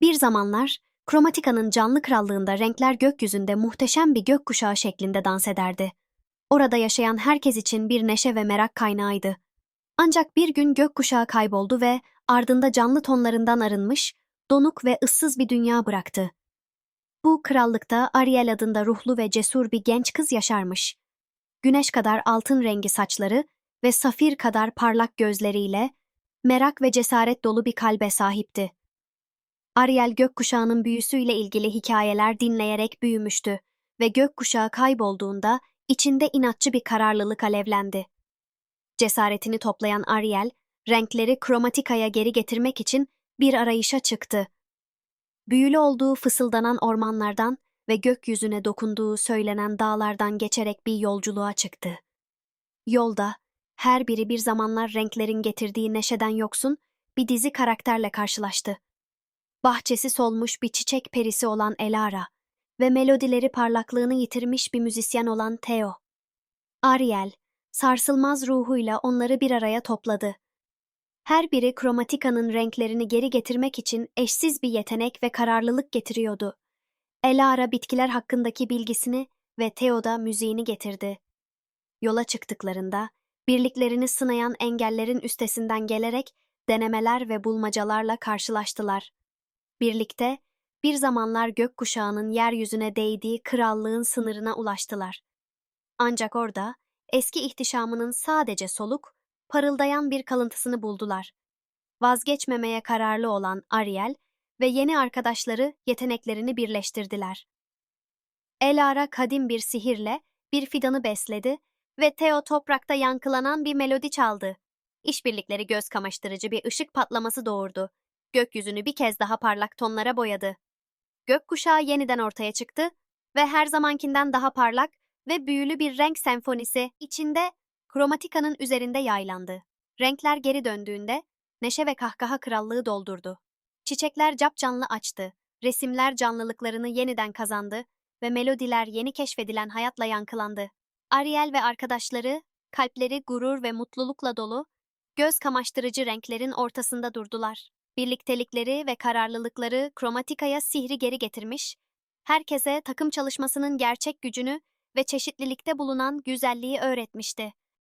Bir zamanlar, Kromatika'nın canlı krallığında renkler gökyüzünde muhteşem bir gökkuşağı şeklinde dans ederdi. Orada yaşayan herkes için bir neşe ve merak kaynağıydı. Ancak bir gün gökkuşağı kayboldu ve ardında canlı tonlarından arınmış, donuk ve ıssız bir dünya bıraktı. Bu krallıkta Ariel adında ruhlu ve cesur bir genç kız yaşarmış. Güneş kadar altın rengi saçları ve safir kadar parlak gözleriyle merak ve cesaret dolu bir kalbe sahipti. Ariel gökkuşağının büyüsüyle ilgili hikayeler dinleyerek büyümüştü ve gökkuşağı kaybolduğunda içinde inatçı bir kararlılık alevlendi. Cesaretini toplayan Ariel, renkleri kromatikaya geri getirmek için bir arayışa çıktı. Büyülü olduğu fısıldanan ormanlardan ve gökyüzüne dokunduğu söylenen dağlardan geçerek bir yolculuğa çıktı. Yolda, her biri bir zamanlar renklerin getirdiği neşeden yoksun bir dizi karakterle karşılaştı. Bahçesi solmuş bir çiçek perisi olan Elara ve melodileri parlaklığını yitirmiş bir müzisyen olan Theo. Ariel, sarsılmaz ruhuyla onları bir araya topladı. Her biri kromatika'nın renklerini geri getirmek için eşsiz bir yetenek ve kararlılık getiriyordu. Elara bitkiler hakkındaki bilgisini ve Theo da müziğini getirdi. Yola çıktıklarında, birliklerini sınayan engellerin üstesinden gelerek denemeler ve bulmacalarla karşılaştılar. Birlikte, bir zamanlar gökkuşağının yeryüzüne değdiği krallığın sınırına ulaştılar. Ancak orada, eski ihtişamının sadece soluk, parıldayan bir kalıntısını buldular. Vazgeçmemeye kararlı olan Ariel ve yeni arkadaşları yeteneklerini birleştirdiler. Elara kadim bir sihirle bir fidanı besledi ve Theo toprakta yankılanan bir melodi çaldı. İşbirlikleri göz kamaştırıcı bir ışık patlaması doğurdu. Gökyüzünü bir kez daha parlak tonlara boyadı. Gökkuşağı yeniden ortaya çıktı ve her zamankinden daha parlak ve büyülü bir renk senfonisi içinde kromatika'nın üzerinde yaylandı. Renkler geri döndüğünde neşe ve kahkaha krallığı doldurdu. Çiçekler capcanlı açtı, resimler canlılıklarını yeniden kazandı ve melodiler yeni keşfedilen hayatla yankılandı. Ariel ve arkadaşları, kalpleri gurur ve mutlulukla dolu, göz kamaştırıcı renklerin ortasında durdular. Birliktelikleri ve kararlılıkları kromatikaya sihri geri getirmiş, herkese takım çalışmasının gerçek gücünü ve çeşitlilikte bulunan güzelliği öğretmişti.